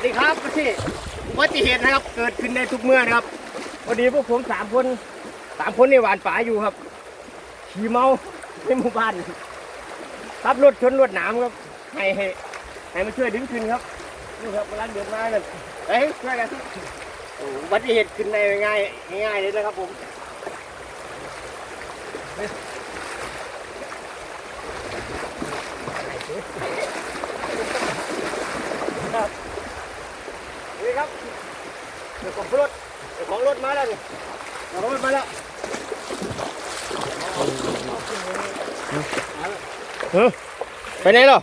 วัสดีครับพี่อุบัติเหตุนะครับ เกิดขึ้นในทุกเมื่อนะครับพอดีพวกผมสามคนสามคนในหวานป่าอยู่ครับ ขี่เมาในหมู่บ้านขับรถชนรถหนามครับให้ให้ให้มาช่วยดึงขึ้นครับนี่ครับกำลังเดินมาเลยเฮ้ยช่วยกันอุบัติเหตุขึ้นในง่ายง่ายเลยนะครับผม นี่ครับเดี๋ยวของ รถเดี๋ยวของรถมาแล้วนี่เดี๋ยวของรถมาแล้วเฮ้ยไปไหนหรอ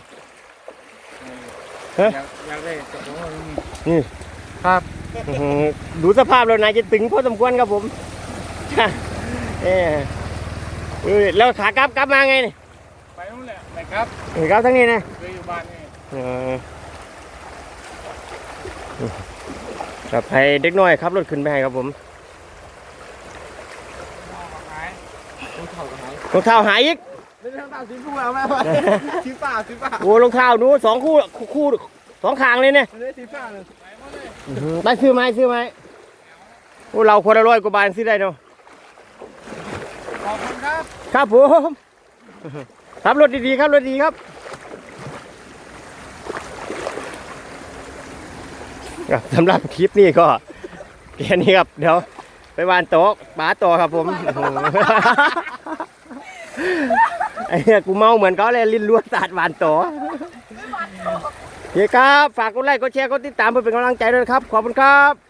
อยากอยากได้กระเป๋าอะไรนี่นี่ครับอื้อหือดูสภาพแล้วนายจะตึงพอสมควรครับผมเออเออแล้วขากลับกลับมาไงนี่ไปนู่นแหละไปครับเออกลับทั้งนี้นะเคยอยู่บ้านนี่เออ กับให้เด็กน้อยครับรถขึ้นไปให้ครับผมเอามาขายรองเท้าก็หายรองเท้าหายอีกไม่ใช่รองเท้าสีฟูเอาไหมสีฟ้าสีฟ้าโอ้รองเท้าหนูสองคู่คู่คู่สองข้างเลยเนี่ยไม่ได้สีฟ้าเลยไปหมดเลยอื้อหือไปซื้อไหมซื้อไหมโอ้เราคนละร้อยกว่าบาทซื้อได้เนาะขอบคุณครับ ครับผม ครับรถดีๆครับรถดีครับ ครับสำหรับคลิปนี้ก็แค่นี้ครับเดี๋ยวไปวานโต๊ะป๋าโต๊ครับผมไอ้เนี่ยกูเมาเหมือนเขาเลยลิ้นล้วนสาดหวานโต๊ะโอเคครับ ฝากกดไลค์กดแชร์กดติดตามเพื่อเป็นกำลังใจด้วยนะครับ ขอบคุณครับ